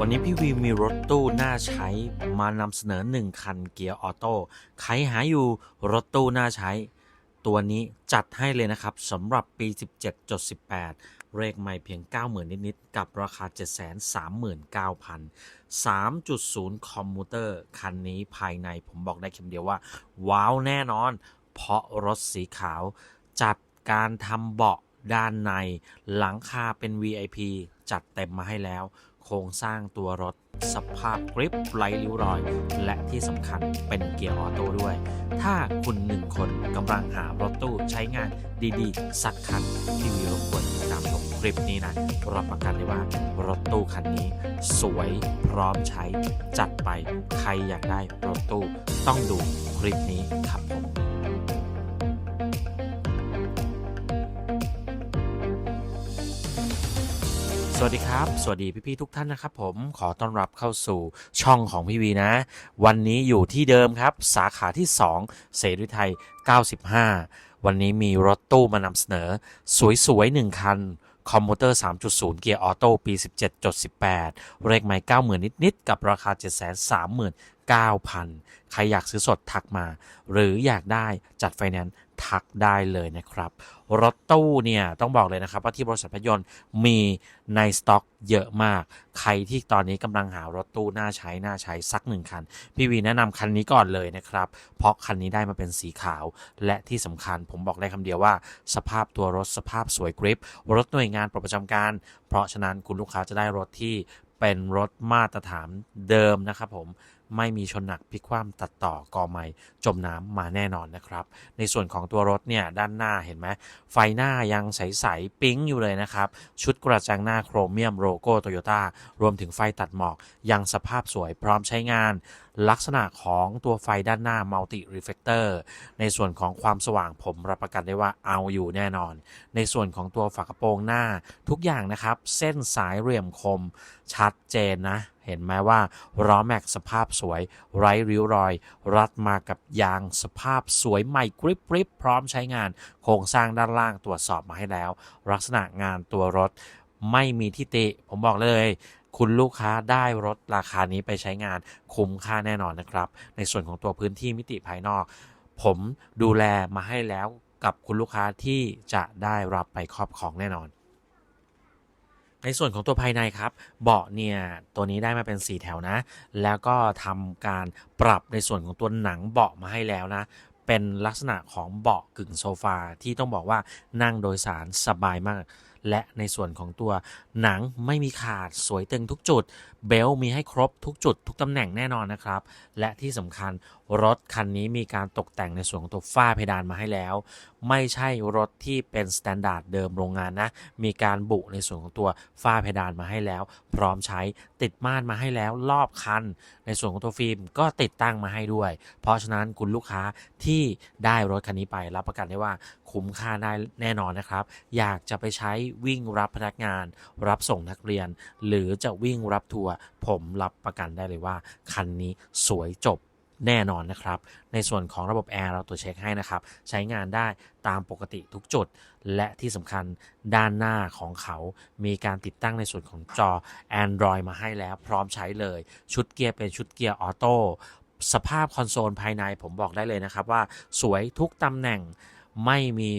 วันนี้พี่วีมีรถตู้น่าใช้มานำเสนอ 1 คันเกียร์ออโต้ใครหาอยู่รถตู้น่าใช้ ตัวนี้จัดให้เลยนะครับสำหรับปี 17.18เลขใหม่เพียง 90,000 นิด ๆ กับราคา 739,000 3.0 คอมมูเตอร์ คันนี้ภายในผมบอกได้คำเดียวว่า ว้าวแน่นอน เพราะรถสีขาว จัดการทำเบาะด้านใน หลังคาเป็น VIP จัดเต็มมาให้แล้ว โครงสร้างตัวรถ สภาพกริปไร้ริ้วรอย และที่สำคัญเป็นเกียร์ออโต้ด้วย ถ้าคุณหนึ่งคนกำลังหารถตู้ใช้งานดีๆ สักคันที่วีรบกวนติดตามชมคลิปนี้นะรับประกันเลยว่ารถตู้คันนี้ สวยพร้อมใช้ จัดไปใครอยากได้รถตู้ต้องดูคลิปนี้ครับ สวัสดีครับ สวัสดีพี่ๆทุกท่านนะครับผมขอต้อนรับเข้าสู่ช่องของพี่วีนะ วันนี้อยู่ที่เดิมครับ สาขาที่ 2 เสรีไทย 95 วันนี้มีรถตู้มานำเสนอ สวยๆ 1 คันคอมมูเตอร์ 3.0 เกียร์ออโต้ปี 17.18เลขไมล์90,000 นิด ๆ กับราคา 739,000 ใครอยากซื้อสดทักมา หรืออยากได้จัดไฟแนนซ์ ทักได้เลยนะครับ รถตู้เนี่ยต้องบอกเลยนะครับว่าที่บริษัทพยนต์มีในสต็อกเยอะมาก ใครที่ตอนนี้กำลังหารถตู้น่าใช้น่าใช้สักหนึ่งคัน พี่วีแนะนำคันนี้ก่อนเลยนะครับ เพราะคันนี้ได้มาเป็นสีขาว และที่สำคัญผมบอกได้คำเดียวว่า สภาพตัวรถสภาพสวยกริป รถหน่วยงานประจำการ เพราะฉะนั้นคุณลูกค้าจะได้รถที่เป็นรถมาตรฐานเดิมนะครับผม ไม่มีชนหนักพลิกคว่ำตัดต่อกอไม้จมน้ำมาแน่นอนนะครับ ในส่วนของตัวรถเนี่ยด้านหน้าเห็นไหมไฟหน้ายังใสๆปิ๊งอยู่เลยนะครับ ชุดกระจังหน้าโครเมียมโลโก้โตโยต้ารวมถึงไฟตัดหมอกยังสภาพสวยพร้อมใช้งาน ลักษณะของตัวไฟด้านหน้ามัลติรีเฟ c เตอร์ในส่วนของความสว่างผมรับประกันได้ว่าเอาอยู่แน่นอน ในส่วนของตัวฝากระโปรงหน้าทุกอย่างนะครับ เส้นสายเหลี่ยมคมชัดเจนนะ เห็นไหมว่าล้อแม็กสภาพสวย ไร้ริ้วรอย รัดมากับยางสภาพสวยใหม่กริบกริบพร้อมใช้งาน โครงสร้างด้านล่างตรวจสอบมาให้แล้ว ลักษณะงานตัวรถไม่มีที่ติ ผมบอกเลยคุณลูกค้าได้รถราคานี้ไปใช้งานคุ้มค่าแน่นอนนะครับ ในส่วนของตัวพื้นที่มิติภายนอก ผมดูแลมาให้แล้วกับคุณลูกค้าที่จะได้รับไปครอบครองแน่นอน ในส่วนของตัวภายในครับ เบาะเนี่ยตัวนี้ได้มาเป็น 4 แถวนะ แล้วก็ทำการปรับในส่วนของตัวหนังเบาะมาให้แล้วนะ เป็นลักษณะของเบาะกึ่งโซฟาที่ต้องบอกว่านั่งโดยสารสบายมาก และในส่วนของตัวหนังไม่มีขาดสวยตึงทุกจุด เบลต์มีให้ครบทุกจุด ทุกตำแหน่งแน่นอนนะครับ และที่สำคัญรถคันนี้มีการตกแต่งในส่วนของตัวฝ้าเพดานมาให้แล้ว ไม่ใช่รถที่เป็นสแตนดาร์ดเดิมโรงงานนะ มีการบุในส่วนของตัวฝ้าเพดานมาให้แล้ว พร้อมใช้ติดม่านมาให้แล้วรอบคัน ในส่วนของตัวฟิล์มก็ติดตั้งมาให้ด้วย เพราะฉะนั้นคุณลูกค้าที่ได้รถคันนี้ไปรับประกันได้ว่าคุ้มค่าได้แน่นอนนะครับ อยากจะไปใช้วิ่งรับพนักงาน รับส่งนักเรียน หรือจะวิ่งรับทัวร์ผมรับประกันได้เลยว่า คันนี้สวยจบ แน่นอนนะครับ ในส่วนของระบบแอร์เราตรวจเช็คให้นะครับ ใช้งานได้ตามปกติทุกจุด และที่สำคัญด้านหน้าของเขา มีการติดตั้งในส่วนของจอ Android มาให้แล้ว พร้อมใช้เลย ชุดเกียร์เป็นชุดเกียร์ออโต้สภาพคอนโซลภายในผมบอกได้เลยนะครับว่าสวยทุกตำแหน่งไม่มี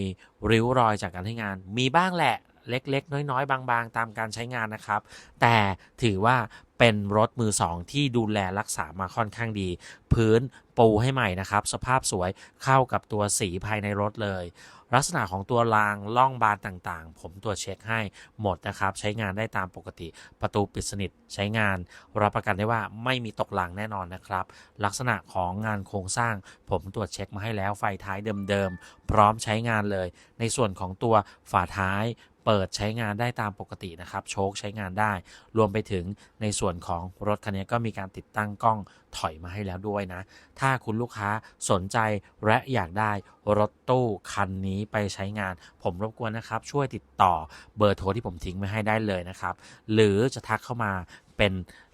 ริ้วรอยจากการใช้งาน มีบ้างแหละ เล็กๆ น้อยๆ บางๆ ตามการใช้งานนะครับ แต่ถือว่าเป็นรถมือสองที่ดูแลรักษามาค่อนข้างดี พื้นปูให้ใหม่นะครับ สภาพสวยเข้ากับตัวสีภายในรถเลย ลักษณะของตัวรางล่องบานต่างๆ ผมตรวจเช็คให้หมดนะครับ ใช้งานได้ตามปกติประตูปิดสนิทใช้งานรับประกันได้ว่าไม่มีตกหลังแน่นอนนะครับ ลักษณะของงานโครงสร้าง ผมตรวจเช็คมาให้แล้วไฟท้ายเดิมๆพร้อมใช้งานเลย ในส่วนของตัวฝาท้าย เปิดใช้งานได้ตามปกตินะครับ โชคใช้งานได้ รวมไปถึงในส่วนของรถคันนี้ก็มีการติดตั้งกล้องถอยมาให้แล้วด้วยนะ ถ้าคุณลูกค้าสนใจและอยากได้รถตู้คันนี้ไปใช้งาน ผมรบกวนนะครับ ช่วยติดต่อเบอร์โทรที่ผมทิ้งไว้ให้ได้เลยนะครับ หรือจะทักเข้ามา เป็น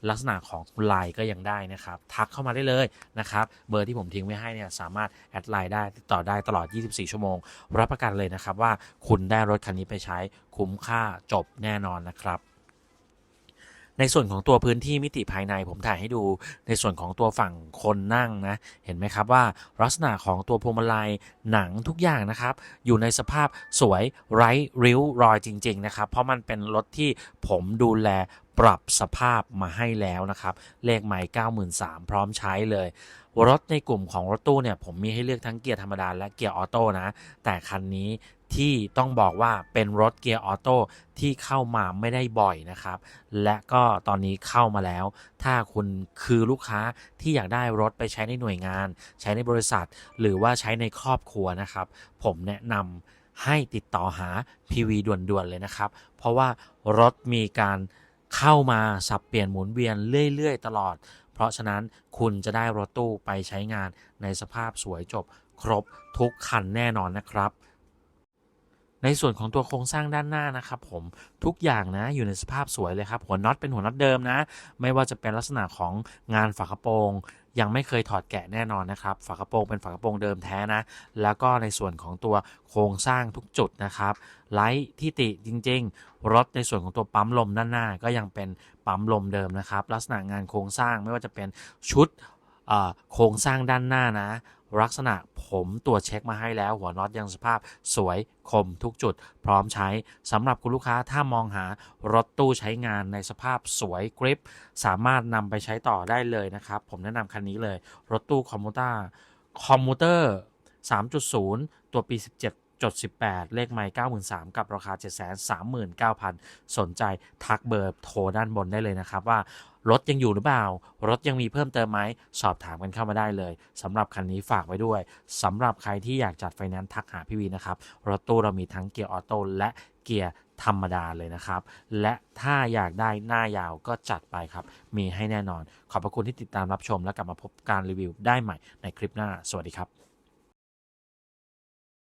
ลักษณะของไลน์ก็ยังได้นะครับ ทักเข้ามาได้เลยนะครับ เบอร์ที่ผมทิ้งไว้ให้เนี่ยสามารถแอดไลน์ได้ติดต่อได้ตลอด 24 ชั่วโมง รับประกันเลยนะครับว่าคุณได้รถคันนี้ไปใช้คุ้มค่าจบแน่นอนนะครับในส่วนของตัวพื้นที่มิติภายในผมถ่ายให้ดู ในส่วนของตัวฝั่งคนนั่งนะเห็นไหมครับว่าลักษณะของตัวพวงมาลัยหนังทุกอย่างนะครับ อยู่ในสภาพสวยไร้ริ้วรอยจริง ๆ นะครับ เพราะมันเป็นรถที่ผมดูแล ปรับสภาพมาให้แล้วนะครับ เลขไมล์93,000 พร้อมใช้เลย รถในกลุ่มของรถตู้เนี่ย ผมมีให้เลือกทั้งเกียร์ธรรมดาและเกียร์ออโต้นะ แต่คันนี้ที่ต้องบอกว่าเป็นรถเกียร์ออโต้ที่เข้ามาไม่ได้บ่อยนะครับ และก็ตอนนี้เข้ามาแล้ว ถ้าคุณคือลูกค้าที่อยากได้รถไปใช้ในหน่วยงาน ใช้ในบริษัท หรือว่าใช้ในครอบครัวนะครับ ผมแนะนำให้ติดต่อหา PV ด่วนๆเลยนะครับ เพราะว่ารถมีการ เข้ามาสับเปลี่ยนหมุนเวียนเรื่อยๆ ตลอด เพราะฉะนั้นคุณจะได้รถตู้ไปใช้งานในสภาพสวยจบครบทุกคันแน่นอนนะครับ ในส่วนของตัวโครงสร้างด้านหน้านะครับผมทุกอย่างนะอยู่ในสภาพสวยเลยครับหัวน็อตเป็นหัวน็อตเดิมนะ ไม่ว่าจะเป็นลักษณะของงานฝากระโปรงยังไม่เคยถอดแกะแน่นอนนะครับฝากระโปรงเป็นฝากระโปรงเดิมแท้นะ แล้วก็ในส่วนของตัวโครงสร้างทุกจุดนะครับไลท์ที่ติจริง ๆ รถในส่วนของตัวปั๊มลมด้านหน้า ก็ยังเป็นปั๊มลมเดิมนะครับ ลักษณะงานโครงสร้างไม่ว่าจะเป็นชุดโครงสร้างด้านหน้านะ ลักษณะผมตรวจเช็คมาให้แล้วหัวน็อตยังสภาพสวยคมทุกจุดพร้อมใช้สำหรับคุณลูกค้าถ้ามองหารถตู้ใช้งานในสภาพสวยกริป สามารถนำไปใช้ต่อได้เลยนะครับ ผมแนะนำคันนี้เลย รถตู้คอมมูต้าคอมมูเตอร์3.0 ตัวปี 17 จด 18 เลขไมล์93,000 กับราคา 739,000 สนใจทักเบอร์โทรด้านบนได้เลยนะครับว่ารถยังอยู่หรือเปล่า รถยังมีเพิ่มเติมไหม สอบถามกันเข้ามาได้เลยสำหรับคันนี้ฝากไว้ด้วยสำหรับใครที่อยากจัดไฟแนนซ์ทักหาพี่วีนะครับ รถตู้เรามีทั้งเกียร์ออโต้และเกียร์ธรรมดาเลยนะครับ และถ้าอยากได้หน้ายาวก็จัดไปครับ มีให้แน่นอน ขอบพระคุณที่ติดตามรับชมและกลับมาพบการรีวิวได้ใหม่ในคลิปหน้า สวัสดีครับ